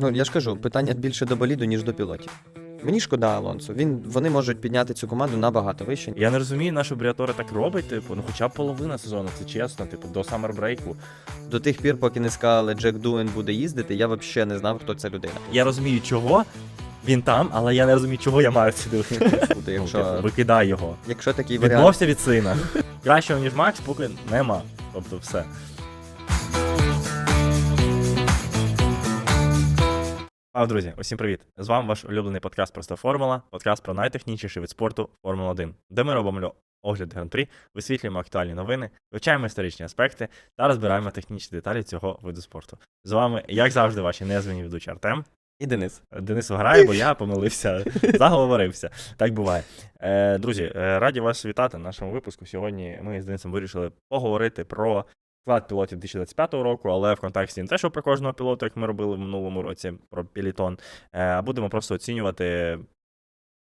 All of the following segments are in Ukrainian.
Ну, я ж кажу, питання більше до боліду, ніж до пілотів. Мені шкода Алонсо. Він, вони можуть підняти цю команду набагато вище. Я не розумію, на що Бріатори так робить, типу, ну хоча б половина сезону, це чесно, типу, до самербрейку. До тих пір, поки не сказали, Джек Дуен буде їздити, я взагалі не знав, хто ця людина. Я розумію, чого він там, але я не розумію, чого я маю це дивитися. Буде, Ну, типу, якщо, викидай його. якщо такий варіант. Відмовся від сина. Кращого, ніж Макс, поки нема. Тобто все. А, друзі, усім привіт! З вами ваш улюблений подкаст Просто Формула, подкаст про найтехнічніший від спорту Формула 1, де ми робимо огляд гран-прі, висвітлюємо актуальні новини, вивчаємо історичні аспекти та розбираємо технічні деталі цього виду спорту. З вами, як завжди, ваші незвані ведучі Артем. І Денис. Денис грає, бо я помилився, заговорився. Так буває. Е, друзі, е, раді вас вітати на нашому випуску. Сьогодні ми з Денисом вирішили поговорити про склад пілотів 2025 року, але в контексті не те, що про кожного пілота, як ми робили в минулому році, про пілітон, е, а будемо просто оцінювати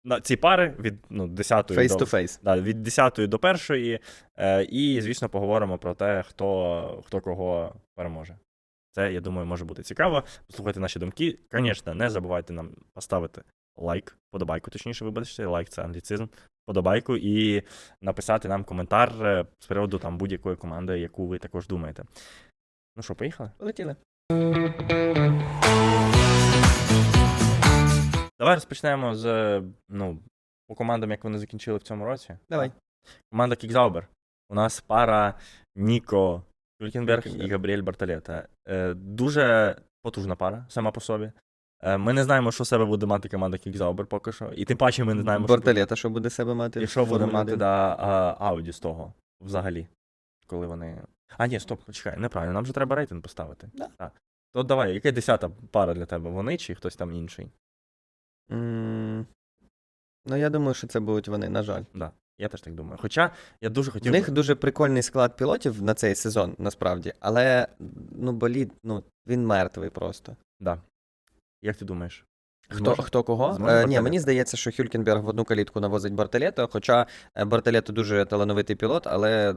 на ці пари від ну, 10 Face до face. Да, від 10 до 1, е, і, звісно, поговоримо про те, хто, хто кого переможе. Це, я думаю, може бути цікаво. Послухайте наші думки. Звісно, не забувайте нам поставити лайк, подобайку, точніше, вибачте, лайк це англіцизм, подобайку і написати нам коментар е, з приводу там будь-якої команди, яку ви також думаєте. Ну що, поїхали? Полетіли. Давай розпочнемо з ну, по командам, як вони закінчили в цьому році. Давай. Команда Кікзаубер. У нас пара Ніко Хюлькенберг і Габріель Бартолета. Е, дуже потужна пара сама по собі. Е, ми не знаємо, що себе буде мати команда Кікзаубер поки що. І тим паче ми не знаємо, що буде, що буде себе мати. і що буде мати да, Ауді з того взагалі. Коли вони. А, ні, стоп, почекай, неправильно, нам же треба рейтинг поставити. Да. Так. То давай, яка десята пара для тебе? Вони чи хтось там інший? М, Ну, я думаю, що це будуть вони, на жаль. Да. Я теж так думаю. Хоча я дуже хотів. них дуже прикольний склад пілотів на цей сезон, насправді, але ну, болід, ну, він мертвий просто. Да. Як ти думаєш? Хто, Зможе? хто кого? Е, ні, мені здається, що Хюлькенберг в одну калітку навозить Бартолето, хоча е, дуже талановитий пілот, але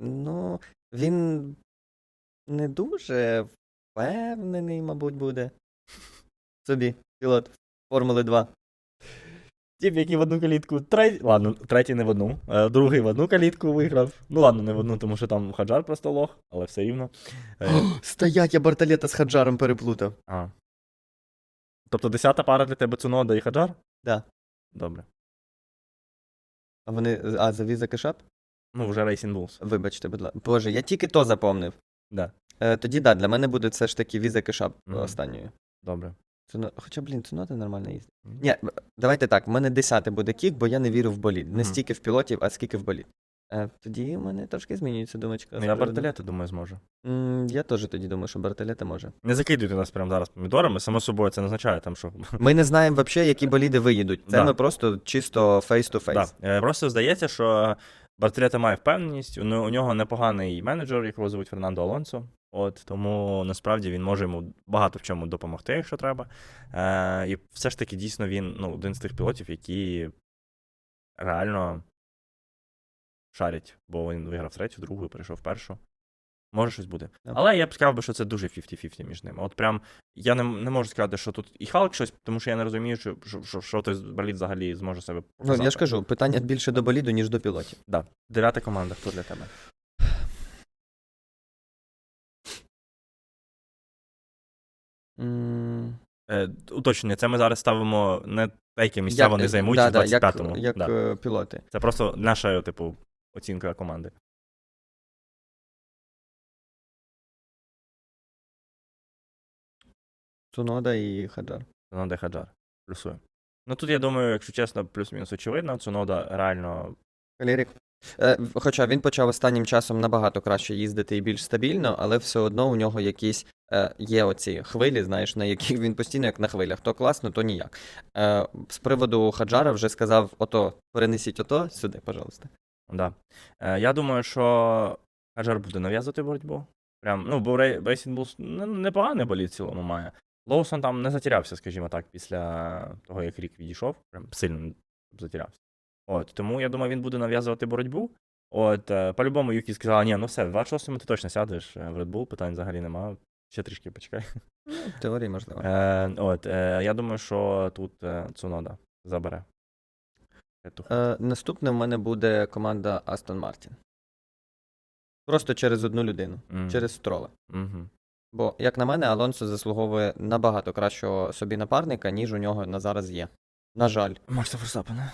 ну, він не дуже впевнений, мабуть, буде. Собі, пілот Формули 2. Тіп, який в одну калітку. Третій. Ладно, третій не в одну. е, Другий в одну калітку виграв. Ну ладно, не в одну, тому що там Хаджар просто лох, але все рівно. Е, Стоять, я Бартолета з Хаджаром переплутав. а. Тобто десята пара для тебе Цунода і Хаджар? Да. Добре. А вони. А, завіза кешап? Ну, вже Racing Bulls. Вибачте, будь ласка. Боже, я тільки то запомнив. Да. Е, тоді да, для мене буде все ж таки віза кешап Мгм. останньою. Добре. Цуно... Хоча, блін, цунота нормально їздить. Мгм. Ні, давайте так, в мене 10 буде кік, бо я не вірю в болід. Не Мгм. стільки в пілотів, а скільки в болід. Е, тоді в мене трошки змінюється думочка. Ну, я Бартолета, думаю, зможу. Я теж тоді думаю, що Бартолета може. Не закидуйте нас прямо зараз помідорами, само собою це не означає там, що. Ми не знаємо взагалі, які боліди виїдуть. Це Да. ми просто чисто face-to-face. Да. Е, Просто здається, що Бартолета має впевненість, у нього- у нього непоганий менеджер, якого звуть Фернандо Алонсо. От тому насправді він може йому багато в чому допомогти, якщо треба. Е, і все ж таки, дійсно, він ну, один з тих пілотів, які реально шарять, бо він виграв третю, другу, перейшов першу. Може, щось буде. Але я б сказав би, що це дуже 50-50 між ними. От прям я не, не можу сказати, що тут і Халк щось, тому що я не розумію, що, що, що, що той болід взагалі зможе себе Ну, показати. я ж кажу, питання більше до боліду, ніж до пілотів. Да. Дев'ята команда, хто для тебе? М, Е, уточнення, це ми зараз ставимо не те, яке місця як- вони займуть да, в 25-му. як Да. е, пілоти. Це просто наша, типу, оцінка команди. Цунода і Хаджар. Цунода і Хаджар. Плюсує. Ну тут, я думаю, якщо чесно, плюс-мінус очевидно, Цунода реально. Калірік. Е, хоча він почав останнім часом набагато краще їздити і більш стабільно, але все одно у нього якісь е, є оці хвилі, знаєш, на яких він постійно як на хвилях. То класно, то ніяк. Е, з приводу Хаджара вже сказав: ото, перенесіть ото сюди, пожалуйста. Да. Е, я думаю, що Хаджар буде нав'язувати боротьбу. Прям, ну, бо Рей- Рейсінг Булс не- непоганий болід в цілому має. Лоусон там не затірявся, скажімо так, після того, як рік відійшов. Прям сильно затірявся. От, тому я думаю, він буде нав'язувати боротьбу. От, е, по-любому Юкі сказала, ні, ну все, в 26-му ти точно сядеш е, в Red Bull, питань взагалі немає. Ще трішки почекай. В теорії можливо. Е, от, е, я думаю, що тут Цунода забере. Е, наступне в мене буде команда Астон Мартін. Просто через одну людину, Мгм. через строла. Мгм. Бо, як на мене, Алонсо заслуговує набагато кращого собі напарника, ніж у нього на зараз є. На жаль. Макса Ферстапена.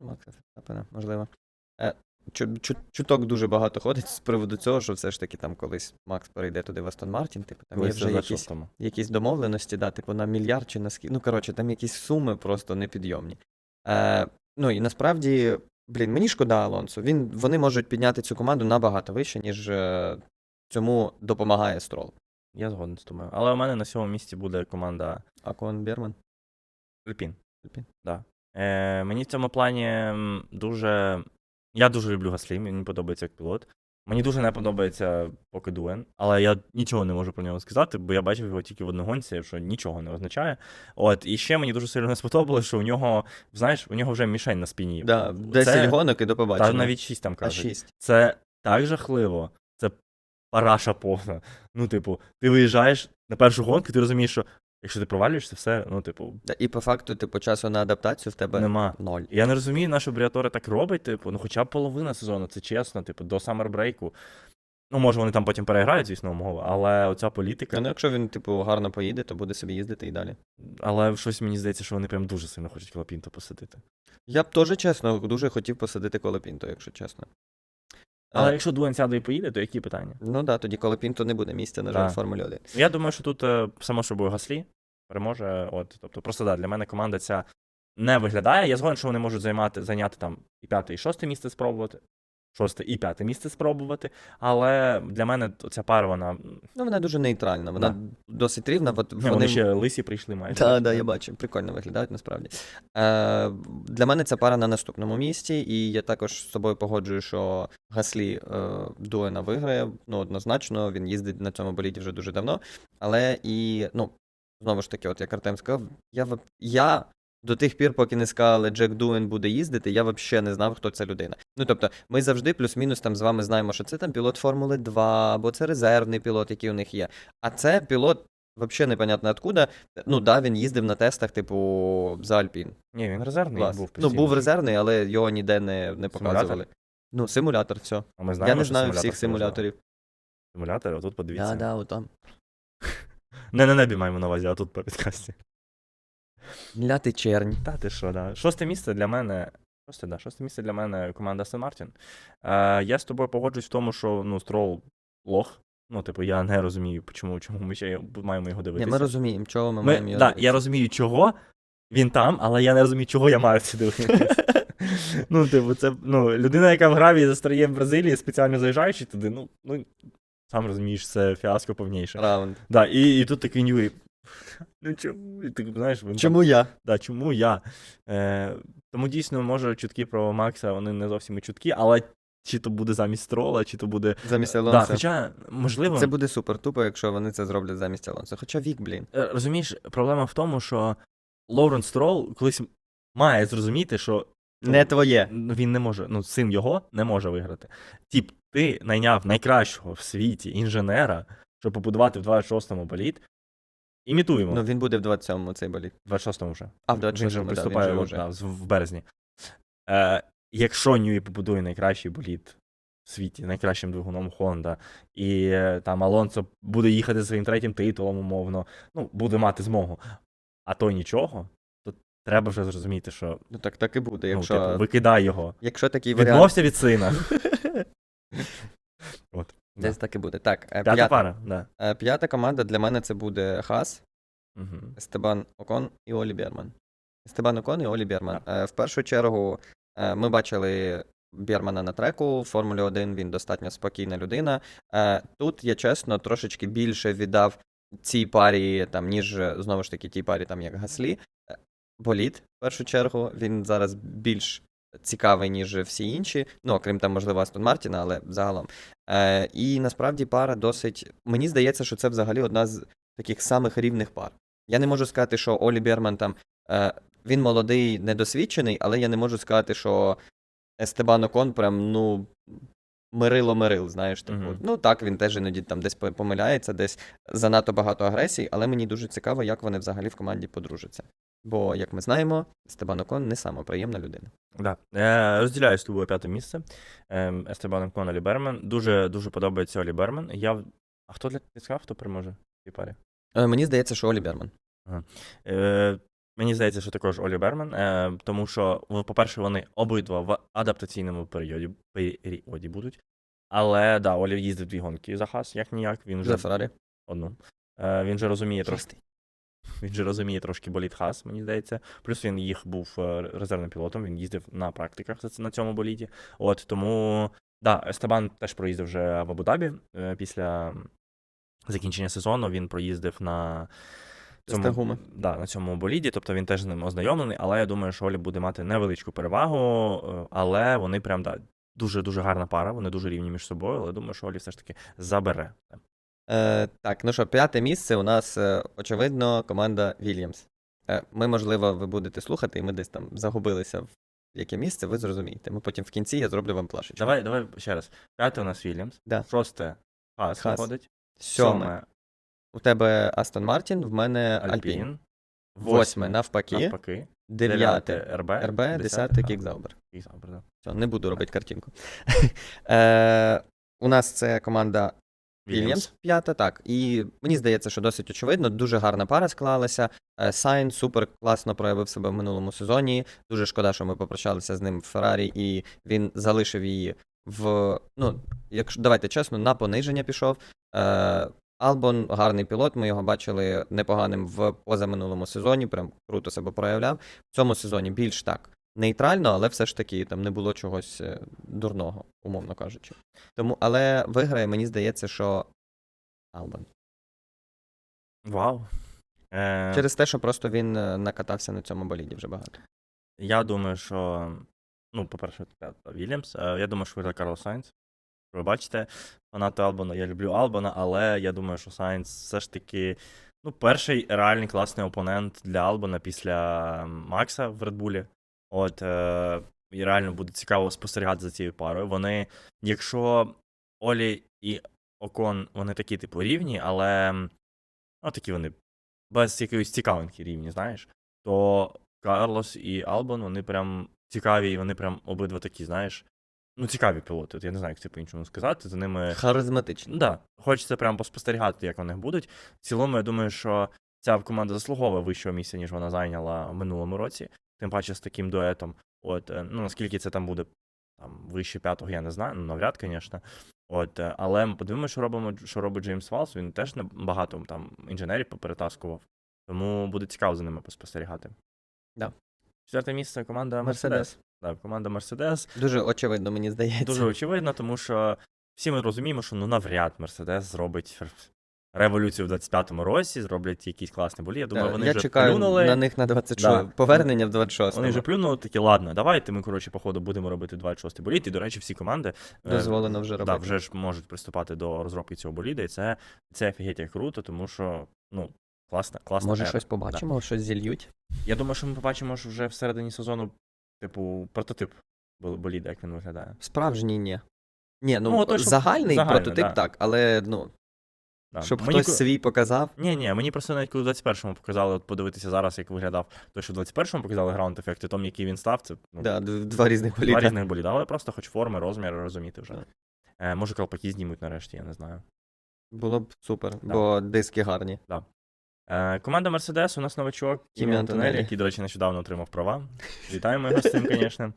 Макса Ферстапена, можливо. Е, чу- чу- чуток дуже багато ходить з приводу цього, що все ж таки там колись Макс перейде туди в Астон Мартін, типу, там є вже якісь, якісь якісь домовленості, да, типу на мільярд чи на скільки. Ну, коротше, там якісь суми просто непідйомні. Е, ну і насправді, блін, мені шкода Алонсо. Він, вони можуть підняти цю команду набагато вище, ніж е, цьому допомагає Строл. Я згоден з тобою. Але у мене на сьомому місці буде команда Акон Берман. Альпін. Альпін. Да. Е, мені в цьому плані дуже. Я дуже люблю Гаслі, мені подобається як пілот. Мені дуже не подобається поки Дуен, але я нічого не можу про нього сказати, бо я бачив його тільки в одногонці, що нічого не означає. От, і ще мені дуже сильно не сподобалося, що у нього, знаєш, у нього вже мішень на спині. Да, 10 Це- гонок і до побачення. Та навіть 6 там а кажуть. 6. Це так жахливо. Це параша повна. Ну, типу, ти виїжджаєш на першу гонку, ти розумієш, що якщо ти провалюєшся, все, ну, типу, і по факту, типу, часу на адаптацію в тебе нема. ноль. Я не розумію, на що Бріатори так робить, типу, ну хоча б половина сезону, це чесно, типу, до саммербрейку. Ну, може, вони там потім переграють, звісно, умови, але оця політика. Ну, якщо він, типу, гарно поїде, то буде собі їздити і далі. Але щось мені здається, що вони прям дуже сильно хочуть Колопінто посадити. Я б теж чесно, дуже хотів посадити Колопінто, якщо чесно. Але а... якщо Дуен сяде і поїде, то які питання? Ну так, да, тоді Колопінто не буде місця, на жаль, Формулі 1. Я думаю, що тут е, само собою Гаслі переможе. От, тобто, просто да, для мене команда ця не виглядає. Я згоден, що вони можуть займати, зайняти там і п'яте, і шосте місце спробувати. Шосте і п'яте місце спробувати. Але для мене ця пара, вона. Ну, вона дуже нейтральна, вона Да. досить рівна. От вони... вони ще лисі прийшли майже. Так, да, я бачу, прикольно виглядають насправді. Е, для мене ця пара на наступному місці, і я також з собою погоджую, що Гаслі е, Дуена виграє. Ну, однозначно, він їздить на цьому боліді вже дуже давно. Але і, ну, знову ж таки, от як Артем сказав, я, я до тих пір, поки не сказали, Джек Дуен буде їздити, я взагалі не знав, хто ця людина. Ну, тобто, ми завжди плюс-мінус там з вами знаємо, що це там пілот Формули 2, або це резервний пілот, який у них є. А це пілот. Взагалі непонятно откуда. Ну, да, він їздив на тестах, типу, за Альпін. Ні, він резервний Клас. був. ну, був резервний, але його ніде не, не показували. Симулятор? Ну, симулятор, все. А ми Я не знаю симулятор всіх симуляторів. Симулятори, отут подивіться. Да, да, отам. Не на небі маємо на увазі, а тут по підкасті. Ляти чернь. Та ти що, да. Шосте місце для мене. Шосте, да. Шосте місце для мене команда Астон Мартін. Е, я з тобою погоджуюсь в тому, що ну, строл лох. Ну, типу, я не розумію, чому, чому ми ще маємо його Ні, дивитися. ми розуміємо, чого ми, Ми- маємо його да, дивитися. я розумію, чого він там, але я не розумію, чого я маю це дивитися. ну, типу, це ну, людина, яка в граві застряє в Бразилії, спеціально заїжджаючи туди, ну, ну сам розумієш, це фіаско повніше. Раунд. Да, і, і тут такий Ньюрі. Ну чому? Ти знаєш, він там- Чому я? Да, чому я? Е, тому дійсно, може, чутки про Макса, вони не зовсім і чутки, але чи то буде замість трола, чи то буде. Замість Да, Алонсо. хоча, можливо, Це буде супер тупо, якщо вони це зроблять замість Алонсо. Хоча вік, блін. е, розумієш, проблема в тому, що Лоуренс Строл колись має зрозуміти, що Не твоє. ну, він не може, ну, син його не може виграти. Тіп, ти найняв найкращого в світі інженера, щоб побудувати в 26-му боліт. Імітуємо. Ну він буде в 27-му цей боліт. В 26-му вже. А, в Він же 26-му, да, він приступає же вже. да, в березні. Е, якщо Ньюї побудує найкращий боліт в світі, найкращим двигуном Honda, і е, там Алонсо буде їхати за своїм третім титулом, умовно, ну, буде мати змогу. А то нічого, то треба вже зрозуміти, що Ну так так і буде, якщо, ну, типу, викидай його. якщо такий варіант. Відмовся від сина. От. Десь так і буде. Так, е, П'ята п'ята, пара, да. е, п'ята команда для мене це буде Хас, Угу. Естебан Окон і Олі Берман. Естебан Окон і Олі Берман. Е, В першу чергу ми бачили Бермана на треку, в Формулі 1 він достатньо спокійна людина. Тут я чесно трошечки більше віддав цій парі, там, ніж знову ж таки тій парі, там як Гаслі. Боліт, в першу чергу, він зараз більш цікавий, ніж всі інші. Ну, окрім там, можливо, Астон Мартіна, але загалом. Е, І насправді пара досить. Мені здається, що це взагалі одна з таких самих рівних пар. Я не можу сказати, що Олі Берман там е, він молодий, недосвідчений, але я не можу сказати, що Естебан Окон прям, ну, Мирило Мирил, знаєш, типу. Мгм. Ну так, він теж іноді там десь помиляється, десь занадто багато агресії, але мені дуже цікаво, як вони взагалі в команді подружаться. Бо, як ми знаємо, Стебан Окон не сама приємна людина. Да. Е, розділяю з тобою п'яте місце. Ем, Естебан Окон, Олі Бермен. Дуже, дуже подобається Олі Бермен. Я... А хто для ти сказав, хто переможе в цій парі? Е, мені здається, що Олі Берман. Е, мені здається, що також Олі Берман, е, тому що, по-перше, вони обидва в адаптаційному періоді, періоді будуть. Але да, Олі їздив дві гонки за хас, як ніяк. Він вже За Феррарі. одну. Е, він же розуміє трошки. Він же розуміє трошки болід хас, мені здається. Плюс він їх був е, резервним пілотом, він їздив на практиках на цьому боліді. От тому, да, Естебан теж проїздив вже в Абу-Дабі е, після закінчення сезону. Він проїздив на гуми. да, на цьому боліді, тобто він теж з ним ознайомлений, але я думаю, що Олі буде мати невеличку перевагу, е, але вони прям да, дуже дуже гарна пара, вони дуже рівні між собою, але думаю, що Олі все ж таки забере. Е, так, ну що, п'яте місце у нас, е, очевидно, команда Вільямс. Е, ми, можливо, ви будете слухати, і ми десь там загубилися в яке місце, ви зрозумієте. Ми потім в кінці я зроблю вам плашечку. Давай, давай ще раз. П'яте у нас Вільямс, Да. шосте Хас, Хас. виходить, Сьоме. У тебе Астон Мартін, в мене Альпін. Альпін, Восьме, навпаки. навпаки, Дев'яте РБ, РБ, десяте Кікзаубер. Кікзаубер, да. Все, не буду робити картинку. е, у нас це команда Вільямс, п'ята, так. І мені здається, що досить очевидно, дуже гарна пара склалася. Е, Сайн супер класно проявив себе в минулому сезоні. Дуже шкода, що ми попрощалися з ним в Феррарі, і він залишив її в. Ну, якщо давайте чесно, на пониження пішов. Е, Албон гарний пілот. Ми його бачили непоганим в позаминулому сезоні. Прям круто себе проявляв. В цьому сезоні більш так нейтрально, але все ж таки там не було чогось е, дурного, умовно кажучи. Тому, але виграє, мені здається, що Албан. Вау. Е, Через те, що просто він е, накатався на цьому боліді вже багато. Я думаю, що. Ну, по-перше, Вільямс. Е, Я думаю, що виграє Карлос Сайнц. Ви бачите, фанати Албана, я люблю Албана, але я думаю, що Сайнц все ж таки. Ну, перший реальний класний опонент для Албана після Макса в Редбулі. От, е, і реально буде цікаво спостерігати за цією парою. Вони, якщо Олі і Окон, вони такі, типу, рівні, але ну, такі вони без якоїсь цікавинки рівні, знаєш, то Карлос і Албан, вони прям цікаві, і вони прям обидва такі, знаєш. Ну, цікаві пілоти. От я не знаю, як це по-іншому сказати. За ними. Харизматичний. Ну, да, хочеться прям поспостерігати, як вони будуть. В цілому, я думаю, що ця команда заслуговує вищого місця, ніж вона зайняла в минулому році. Тим паче з таким дуетом. От, е, ну, наскільки це там буде там, вище п'ятого, я не знаю, ну, навряд, звісно. От, е, але ми подивимося, що робимо, що робить Джеймс Валс. Він теж багато там інженерів поперетаскував. Тому буде цікаво за ними поспостерігати. Да. Четверте місце команда Мерседес. Мерседес. Да, команда Мерседес. Дуже очевидно, мені здається. Дуже очевидно, тому що всі ми розуміємо, що ну навряд Мерседес зробить революцію в 25-му році, зроблять якийсь класний болі. Я думаю, вони Я вже чекаю плюнули. на них на 26 Да. повернення в 26 Вони вже плюнули такі, ладно, давайте ми, коротше, походу, будемо робити 26-й боліт. І, до речі, всі команди е, Дозволено вже да, вже ж можуть приступати до розробки цього боліда, і це, це офігеть як круто, тому що, ну, класна, класна. Може, ера. щось побачимо, щось зільють. Я думаю, що ми побачимо що вже всередині сезону, типу, прототип боліда, як він виглядає. Справжній ні. Ні, ну, Ну, що- загальний загальний, прототип да. так, але ну, Да. щоб Мені хтось свій показав. Ні, ні, мені просто навіть коли в 21-му показали, от подивитися зараз, як виглядав той, що в 21-му показали граунд ефект, і тому, який він став, це ну, Да, два різних два боліда. різних боліда, але просто хоч форми, розміри розуміти вже. Так. Е, може, колпаки знімуть нарешті, я не знаю. Було б супер, бо диски гарні. Е, команда Mercedes, у нас новачок Кімі Антонелі. Антонелі, який, до речі, нещодавно отримав права. Вітаємо його з цим, звісно.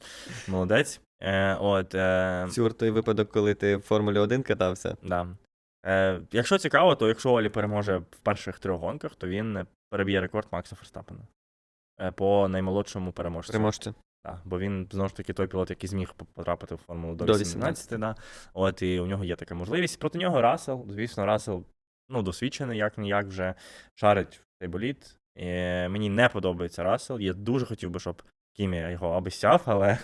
Молодець. Е, от, е, Цюр той випадок, коли ти в Формулі 1 катався. Да. Е, якщо цікаво, то якщо Олі переможе в перших трьох гонках, то він е, переб'є рекорд Макса Ферстапена е, по наймолодшому переможцю. Переможця. Так, бо він знову ж таки той пілот, який зміг потрапити в формулу до До 18, да. От і у нього є така можливість. Проти нього Рассел, звісно, Рассел ну, досвідчений, як ніяк вже шарить в цей боліт. І мені не подобається Рассел. Я дуже хотів би, щоб Кімі його обіцяв, але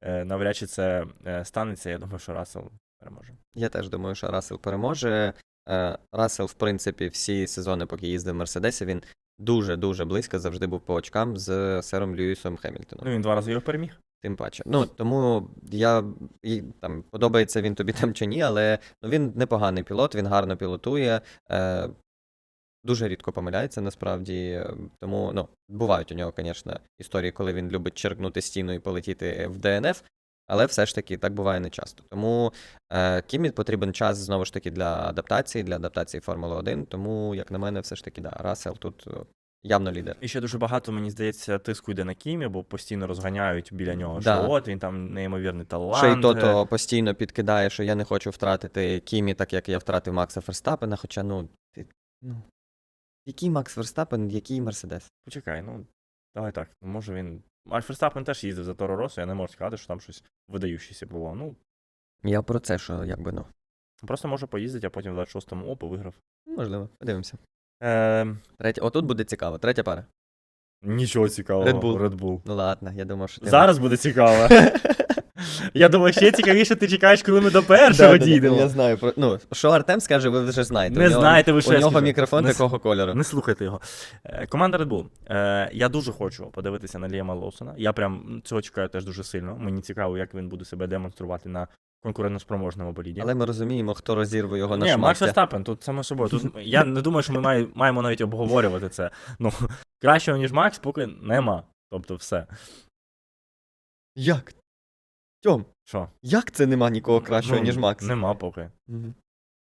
е, навряд чи це е, станеться. Я думаю, що Рассел переможе. Я теж думаю, що Рассел переможе. Е, Рассел, в принципі, всі сезони, поки їздив в Мерседесі, він дуже-дуже близько завжди був по очкам з сером Льюісом Хемільтоном. Ну, він два рази його переміг. Тим паче. Ну, тому я і, там, подобається він тобі там чи ні, але ну, він непоганий пілот, він гарно пілотує. Е, дуже рідко помиляється насправді. Тому ну, бувають у нього, звісно, історії, коли він любить черкнути стіну і полетіти в ДНФ. Але все ж таки так буває не часто. Тому е, Кімі потрібен час знову ж таки для адаптації, для адаптації Формули 1. Тому, як на мене, все ж таки, да, Рассел тут е, явно лідер. І ще дуже багато, мені здається, тиску йде на Кімі, бо постійно розганяють біля нього, Да. що от він там неймовірний талант. Ще й тото постійно підкидає, що я не хочу втратити Кімі, так як я втратив Макса Ферстапена. Хоча, ну, ти, ну, який Макс Ферстапен, який Мерседес? Почекай, ну давай так. Може він. А Ферстапен теж їздив за Торо Росу, я не можу сказати, що там щось видаючеся було. Ну, Я про це, що якби ну. просто може поїздити, а потім в 26-му опу виграв. Можливо, подивимося. Е, Третя, отут буде цікаво, третя пара. нічого цікавого. Red Bull. Red Bull. Ну ладно, я думав, що ти. Зараз буде цікаво. Я думаю, ще цікавіше ти чекаєш, коли ми до першого дійдемо. Я знаю про. Ну, що Артем скаже, ви вже знаєте. Не знаєте ви, що У нього мікрофон такого кольору. Не слухайте його. Е, Команда Red Bull. Е, Я дуже хочу подивитися на Ліама Лоусона. Я прям цього чекаю теж дуже сильно. Мені цікаво, як він буде себе демонструвати на конкурентоспроможному боліді. Але ми розуміємо, хто розірве його на Ні, Макс. Верстапен, тут само собою. Тут я не думаю, що ми має- маємо навіть обговорювати це. Ну, кращого, ніж Макс, поки нема. Тобто, все. Як? Тьом, Що? як це нема нікого кращого, Ну, ніж Макс? Нема поки. Мгм.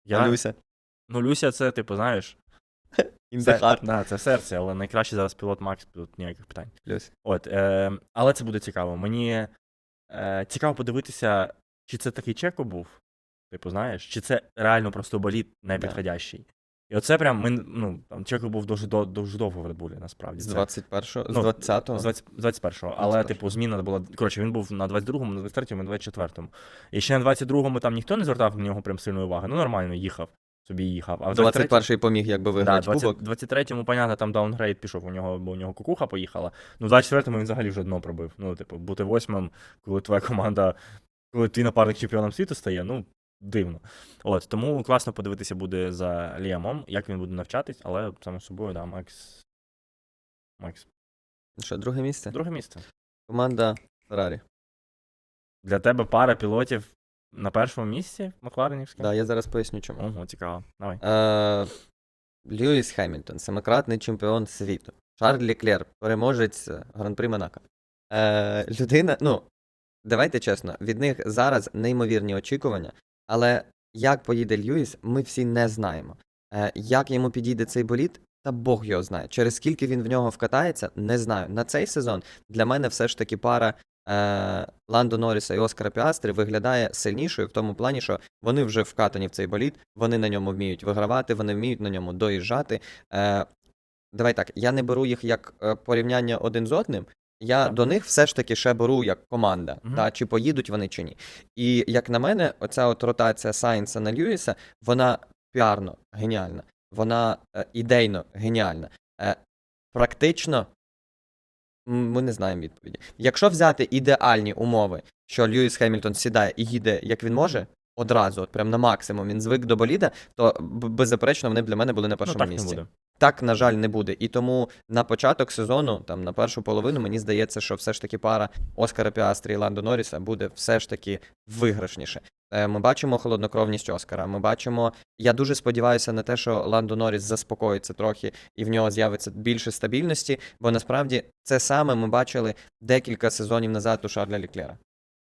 Я... Люся. Ну, Люся, це, типу, знаєш. Це, да, це серце, але найкраще зараз пілот Макс, тут ніяких питань. Люся. От, е, але це буде цікаво. Мені е, цікаво подивитися, чи це такий чеко був, типу, знаєш, чи це реально просто боліт непідходящий. І оце прям ми, ну, там чеко був дуже, до- дуже довго в Редбулі, насправді. З 21-го, з Ну, 20-го. з 20 21-го, але, 21-го. типу, зміна була. Коротше, він був на 22-му, на 23-му, на 24-му. І ще на 22-му там ніхто не звертав на нього прям сильної уваги. Ну, нормально, їхав, собі їхав. А 23-му 21-й поміг якби Да, виграти 20, 23-му, понятно, там даунгрейд пішов, у нього, бо у нього кукуха поїхала. Ну, в 24-му він взагалі вже дно пробив. Ну, типу, бути восьмим, коли твоя команда, коли твій напарник чемпіоном світу стає, ну, дивно. От, тому класно подивитися буде за Ліамом, як він буде навчатись, але саме собою, да, Макс. Макс. Що, друге місце? Друге місце. Команда Феррарі. Для тебе пара пілотів на першому місці Макларенівська? Да, я зараз поясню чому. Ого, цікаво. Давай. Е, Льюіс Хеммельтон, семикратний чемпіон світу. Шарль Леклер, переможець Гран-при Монако. Е, людина, ну, давайте чесно, від них зараз неймовірні очікування, але як поїде Льюіс, ми всі не знаємо. Е, як йому підійде цей боліт, та Бог його знає. Через скільки він в нього вкатається, не знаю. На цей сезон для мене все ж таки пара е, Ландо Норріса і Оскара Піастрі виглядає сильнішою в тому плані, що вони вже вкатані в цей боліт, вони на ньому вміють вигравати, вони вміють на ньому доїжджати. Е, давай так, я не беру їх як е, порівняння один з одним. Я Так. до них все ж таки ще беру як команда, Мгм. та, чи поїдуть вони чи ні. І як на мене, оця от ротація Сайнса на Льюіса, вона піарно геніальна, вона е, ідейно геніальна. Е, практично ми не знаємо відповіді. Якщо взяти ідеальні умови, що Льюіс Хемільтон сідає і їде, як він може, одразу, от прям на максимум, він звик до боліда, то беззаперечно вони б для мене були на Ну, першому так не місці. буде. Так, на жаль, не буде. І тому на початок сезону, там на першу половину, мені здається, що все ж таки пара Оскара Піастрі і Ландо Норріса буде все ж таки виграшніше. Е, Ми бачимо холоднокровність Оскара. Ми бачимо. Я дуже сподіваюся на те, що Ландо Норріс заспокоїться трохи і в нього з'явиться більше стабільності, бо насправді це саме ми бачили декілька сезонів назад у Шарля Ліклера.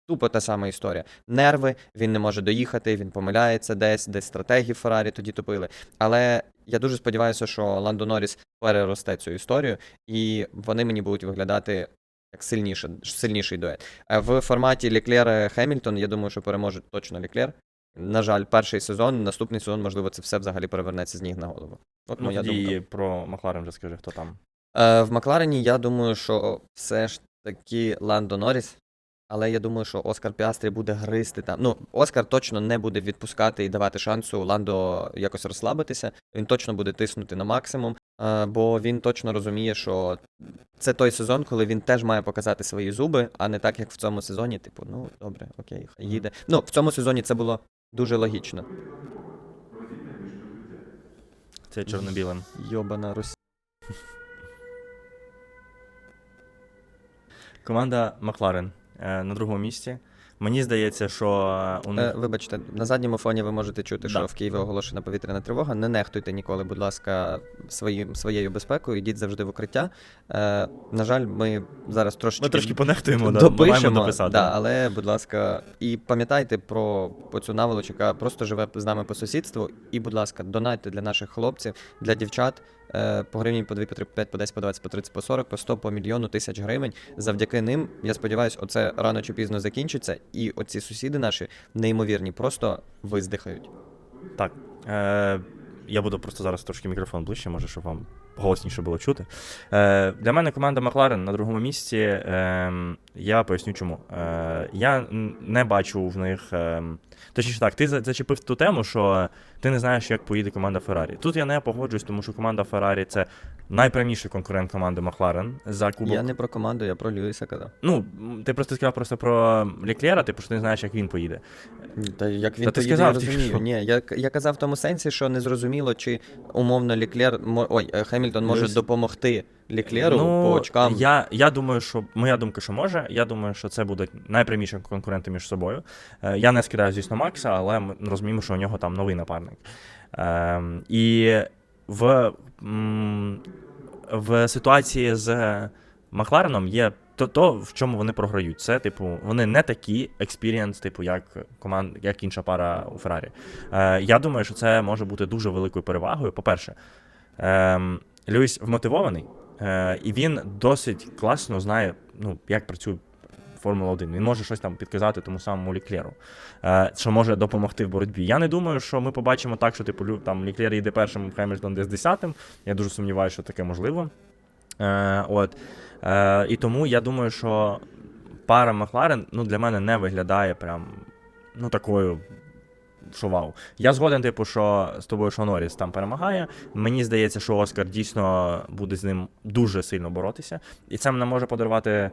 Тупо та сама історія. Нерви, він не може доїхати, він помиляється десь, десь стратегії Феррарі тоді топили. Але я дуже сподіваюся, що Ландо Норріс переросте цю історію, і вони мені будуть виглядати як сильніше, сильніший дует. Е, В форматі Ліклер Хемільтон, я думаю, що переможе точно Ліклер. На жаль, перший сезон, наступний сезон, можливо, це все взагалі перевернеться з ніг на голову. От Ну, моя тоді думка. про Макларен вже скажи, хто там. Е, в Макларені я думаю, що все ж таки Ландо Норріс. Але я думаю, що Оскар Піастрі буде гризти там. Ну, Оскар точно не буде відпускати і давати шансу Ландо якось розслабитися. Він точно буде тиснути на максимум, е, бо він точно розуміє, що це той сезон, коли він теж має показати свої зуби, а не так, як в цьому сезоні. Типу, ну добре, окей, їде. Ну, в цьому сезоні це було дуже логічно. Це чорно-білим. Йобана Росія. Команда Макларен. Е, на другому місці. Мені здається, що у Е, них вибачте, на задньому фоні ви можете чути, що Да. в Києві оголошена повітряна тривога. Не нехтуйте ніколи, будь ласка, своїм, своєю безпекою, йдіть завжди в укриття. Е, на жаль, ми зараз трошечки ми трошки понехтуємо, да, ми дописати. да, але, будь ласка, і пам'ятайте про, про цю наволоч, яка просто живе з нами по сусідству. І, будь ласка, донайте для наших хлопців, для дівчат. Е, По гривні, по 2, по 3, по 5, по 10, по 20, по 30, по 40, по 100, по мільйону тисяч гривень. Завдяки ним, я сподіваюся, оце рано чи пізно закінчиться, і оці сусіди наші неймовірні, просто виздихають. Так. Е, я буду просто зараз трошки мікрофон ближче, може, щоб вам голосніше було чути. Е, для мене команда Макларен на другому місці. Е, я поясню чому. Е, я не бачу в них. Е, точніше так, ти зачепив ту тему, що ти не знаєш, як поїде команда Феррарі. Тут я не погоджуюсь, тому що команда Феррарі це найпряміший конкурент команди Макларен за кубок. Я не про команду, я про Льюіса казав. Ну, ти просто сказав просто про Леклера, ти просто не знаєш, як він поїде. Та як він Та ти сказав я розумію. що. Ні, я, я казав в тому сенсі, що не зрозуміло, чи умовно Ліклер, ой, е, Хемільтон може Льюіс. допомогти Ліклеру по очкам. Ну, Я, я думаю, що моя думка, що може. Я думаю, що це будуть найпряміші конкуренти між собою. Е, Я не скидаю, звісно, Макса, але ми розуміємо, що у нього там новий напарник. Ем, і в, в ситуації з Маклареном є то, то, в чому вони програють. Це, типу, вони не такі експірієнс, типу, як команд, як інша пара у Феррарі. Е, я думаю, що це може бути дуже великою перевагою. По-перше, ем, Льюіс вмотивований, е, і він досить класно знає, ну, як працює Формула 1. Він може щось там підказати тому самому Ліклеру, е, що може допомогти в боротьбі. Я не думаю, що ми побачимо так, що типу там Ліклер йде першим, Хемільтон десь десятим. Я дуже сумніваюся, що таке можливо. Е, от. Е, і тому я думаю, що пара Макларен ну, для мене не виглядає прям ну, такою. Що вау. Я згоден, типу, що з тобою що Норріс там перемагає. Мені здається, що Оскар дійсно буде з ним дуже сильно боротися. І це мене може подарувати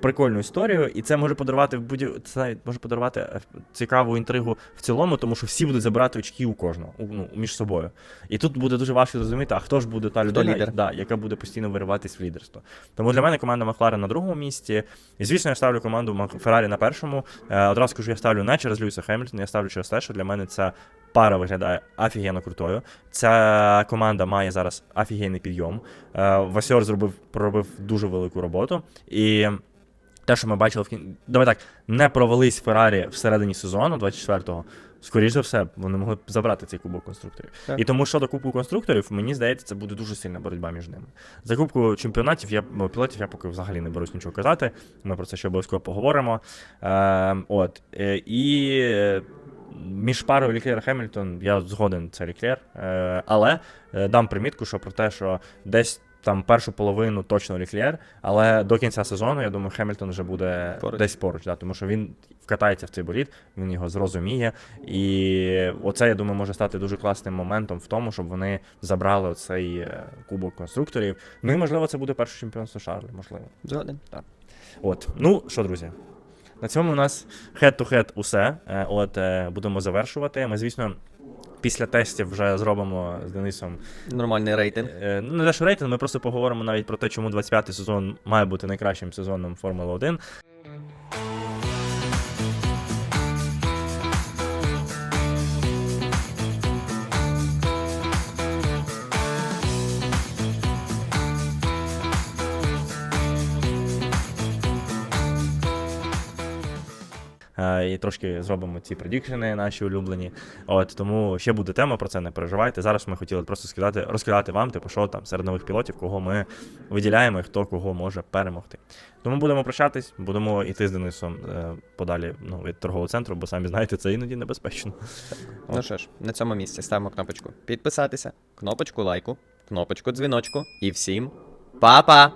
прикольну історію, і це може подарувати в будь це може подарувати е, цікаву інтригу в цілому, тому що всі будуть забирати очки у кожного у- ну, між собою. І тут буде дуже важко зрозуміти, а хто ж буде та людина, лідер? Да, яка буде постійно вириватись в лідерство. Тому для мене команда Макларен на другому місці. І звісно, я ставлю команду Феррарі на першому. Е, одразу скажу, я ставлю не через Льюіса Хемільтона, я ставлю через те, що для мене ця пара виглядає офігенно крутою. Ця команда має зараз офігенний підйом. Е, Васьор зробив проробив дуже велику роботу. І те, що ми бачили в кін... Давай так, не провались Феррарі всередині сезону 24-го. Скоріше за все, вони могли б забрати цей кубок конструкторів. Так. І тому щодо кубку конструкторів, мені здається, це буде дуже сильна боротьба між ними. За кубку чемпіонатів я ну, пілотів я поки взагалі не берусь нічого казати. Ми про це ще обов'язково поговоримо. Е, от. Е, і е, між парою Ліклер Хемільтон я згоден це Ліклер. Е, але е, дам примітку, що про те, що десь. Там першу половину точно Ліклер, але до кінця сезону, я думаю, Хемільтон вже буде Поруч. десь поруч, да, тому що він вкатається в цей боліт, він його зрозуміє. І оце, я думаю, може стати дуже класним моментом в тому, щоб вони забрали цей кубок конструкторів. Ну і можливо, це буде перше чемпіонство Шарлі, можливо. Згоден. От, ну що, друзі, на цьому у нас head-to-head усе. Е, От е, будемо завершувати. Ми, звісно, після тестів вже зробимо з Денисом Нормальний рейтинг. Е, Ну, не те, що рейтинг, ми просто поговоримо навіть про те, чому 25-й сезон має бути найкращим сезоном Формули 1. І трошки зробимо ці предікшени наші улюблені. От тому ще буде тема про це, не переживайте. Зараз ми хотіли просто сказати, розказати вам, типу, що там серед нових пілотів, кого ми виділяємо і хто кого може перемогти. Тому будемо прощатись, будемо йти з Денисом е, подалі ну, від торгового центру, бо самі знаєте, це іноді небезпечно. Ну що ж, на цьому місці ставимо кнопочку підписатися, кнопочку лайку, кнопочку дзвіночку і всім па-па!